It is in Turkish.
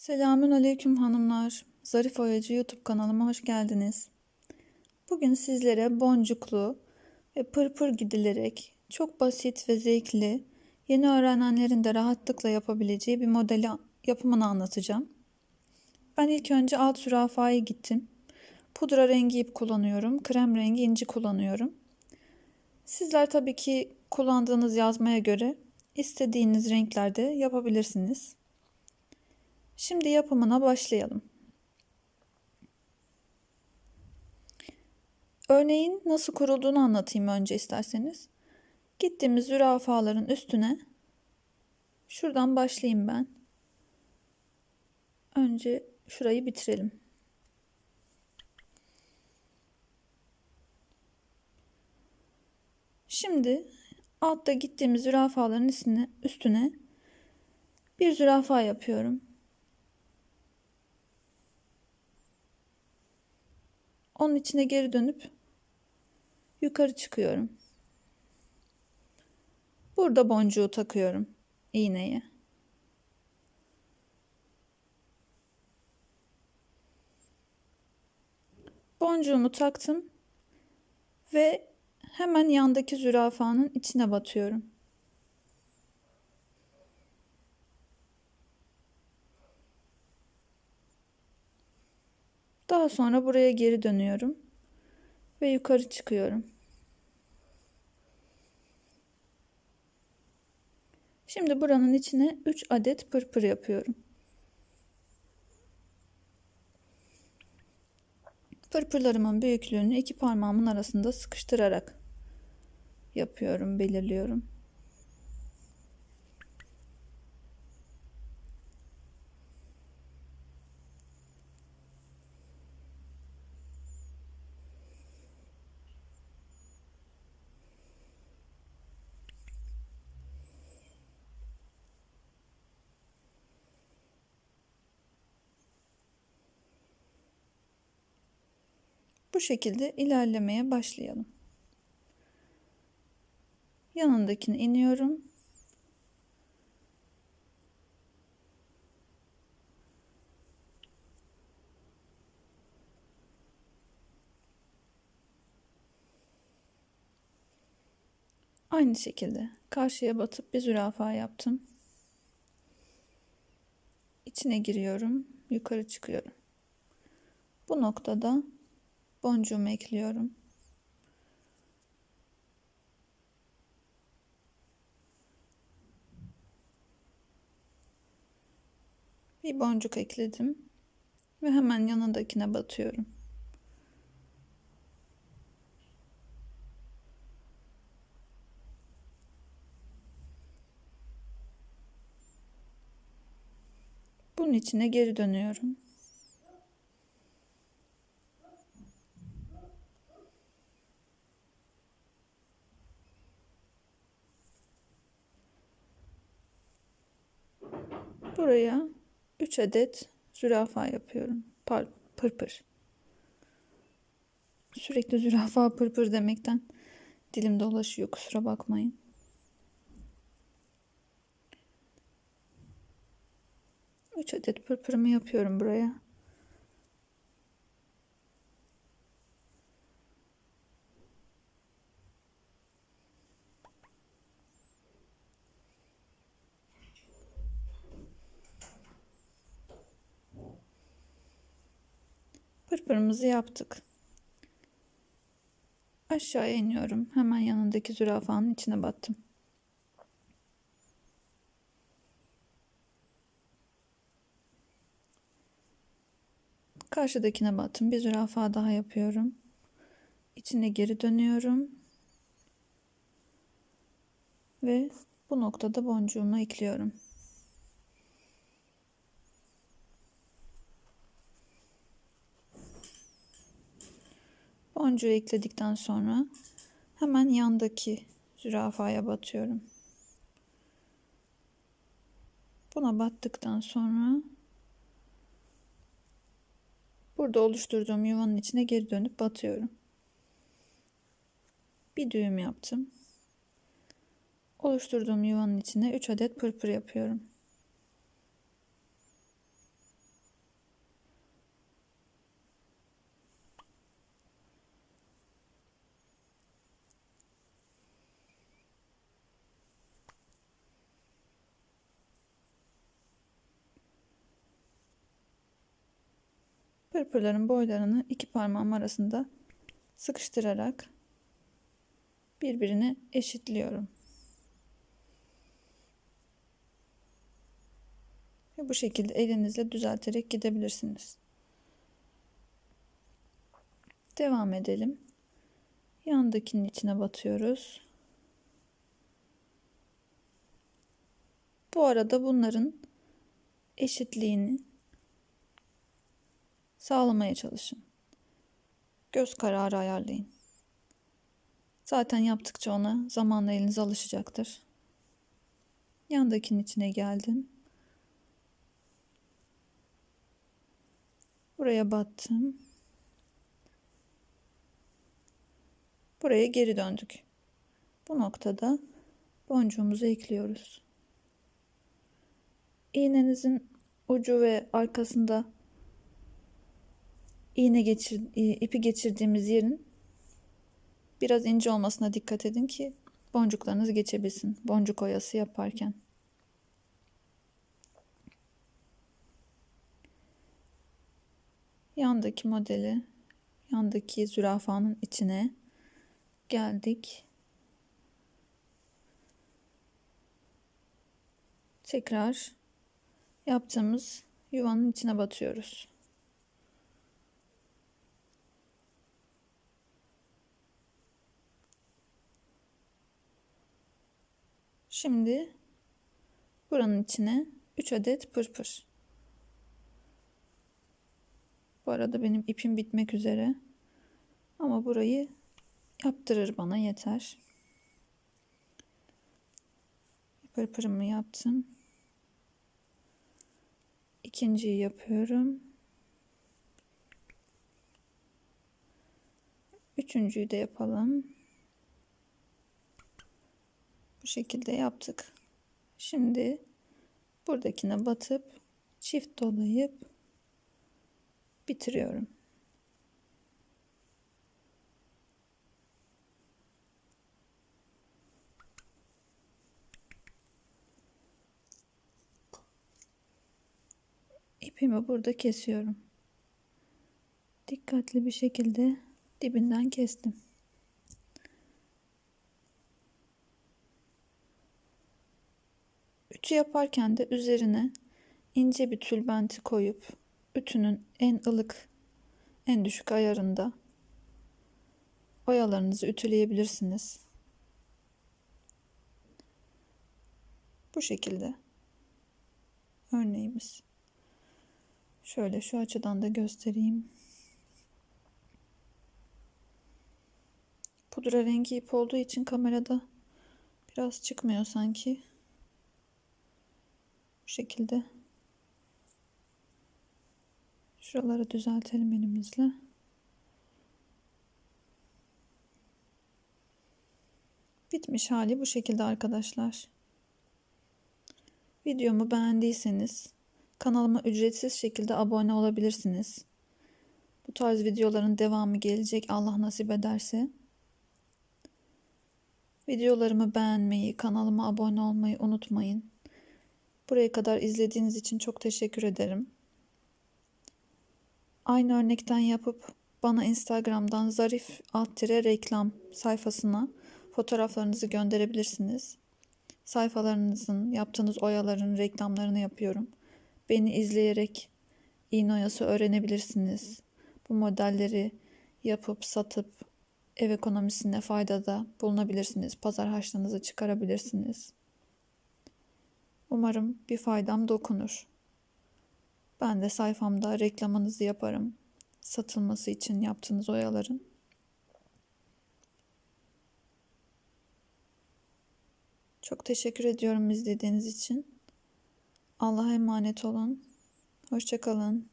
Selamün aleyküm hanımlar. Zarif Oyacı YouTube kanalıma hoş geldiniz. Bugün sizlere boncuklu ve pırpır gidilerek çok basit ve zevkli, yeni öğrenenlerin de rahatlıkla yapabileceği bir modeli yapımını anlatacağım. Ben ilk önce alt zürafayı gittim. Pudra rengi ip kullanıyorum, krem rengi inci kullanıyorum. Sizler tabii ki kullandığınız yazmaya göre istediğiniz renklerde yapabilirsiniz. Şimdi yapımına başlayalım. Örneğin nasıl kurulduğunu anlatayım önce isterseniz. Gittiğimiz zürafaların üstüne şuradan başlayayım ben. Önce şurayı bitirelim. Şimdi altta gittiğimiz zürafaların üstüne, üstüne bir zürafa yapıyorum. Onun içine geri dönüp yukarı çıkıyorum. Burada boncuğu takıyorum iğneye. Boncuğumu taktım ve hemen yandaki zürafanın içine batıyorum. Daha sonra buraya geri dönüyorum ve yukarı çıkıyorum. Şimdi buranın içine 3 adet pırpır yapıyorum. Pırpırlarımın büyüklüğünü iki parmağımın arasında sıkıştırarak yapıyorum, belirliyorum. Bu şekilde ilerlemeye başlayalım. Yanındakine iniyorum. Aynı şekilde karşıya batıp bir zürafa yaptım. İçine giriyorum, yukarı çıkıyorum. Bu noktada boncuğumu ekliyorum. Bir boncuk ekledim ve hemen yanındakine batıyorum. Bunun içine geri dönüyorum. Buraya 3 adet zürafa yapıyorum. Par pırpır. Sürekli zürafa pırpır demekten dilim dolaşıyor kusura bakmayın. Üç adet pırpırımı yapıyorum buraya. Pırpırımızı yaptık. Aşağıya iniyorum. Hemen yanındaki zürafanın içine battım. Karşıdakine battım. Bir zürafa daha yapıyorum. İçine geri dönüyorum. Ve bu noktada boncuğumu ekliyorum. Boncuğu ekledikten sonra hemen yandaki zürafaya batıyorum. Buna battıktan sonra burada oluşturduğum yuvanın içine geri dönüp batıyorum. Bir düğüm yaptım. Oluşturduğum yuvanın içine 3 adet pırpır yapıyorum. Pırpırların boylarını iki parmağım arasında sıkıştırarak birbirine eşitliyorum. Ve bu şekilde elinizle düzelterek gidebilirsiniz. Devam edelim. Yandakinin içine batıyoruz. Bu arada bunların eşitliğini sağlamaya çalışın. Göz kararı ayarlayın. Zaten yaptıkça ona zamanla eliniz alışacaktır. Yandakinin içine geldim. Buraya battım. Buraya geri döndük. Bu noktada boncuğumuzu ekliyoruz. İğnenizin ucu ve arkasında iğne geçir, ipi geçirdiğimiz yerin biraz ince olmasına dikkat edin ki boncuklarınız geçebilsin. Boncuk oyası yaparken. Yandaki modeli, yandaki zürafanın içine geldik. Tekrar yaptığımız yuvanın içine batıyoruz. Şimdi buranın içine 3 adet pırpır. Bu arada benim ipim bitmek üzere. Ama burayı yaptırır bana yeter. Pırpırımı yaptım. İkinciyi yapıyorum. Üçüncüyü de yapalım. Şekilde yaptık. Şimdi buradakine batıp çift dolayıp bitiriyorum. İpimi burada kesiyorum. Dikkatli bir şekilde dibinden kestim. Ütü yaparken de üzerine ince bir tülbenti koyup ütünün en ılık, en düşük ayarında oyalarınızı ütüleyebilirsiniz. Bu şekilde örneğimiz. Şöyle şu açıdan da göstereyim. Pudra rengi ip olduğu için kamerada biraz çıkmıyor sanki. Bu şekilde. Şuraları düzeltelim elimizle. Bitmiş hali bu şekilde arkadaşlar. Videomu beğendiyseniz Kanalıma ücretsiz şekilde abone olabilirsiniz. Bu tarz videoların devamı gelecek Allah nasip ederse. Videolarımı beğenmeyi, kanalıma abone olmayı unutmayın. Buraya kadar izlediğiniz için çok teşekkür ederim. Aynı örnekten yapıp bana Instagram'dan zarif alt reklam sayfasına fotoğraflarınızı gönderebilirsiniz. Sayfalarınızın, yaptığınız oyaların reklamlarını yapıyorum. Beni izleyerek iğne oyası öğrenebilirsiniz. Bu modelleri yapıp satıp ev ekonomisine faydada bulunabilirsiniz. Pazar harçlığınızı çıkarabilirsiniz. Umarım bir faydam dokunur. Ben de sayfamda reklamınızı yaparım. Satılması için yaptığınız oyaların. Çok teşekkür ediyorum izlediğiniz için. Allah'a emanet olun. Hoşçakalın.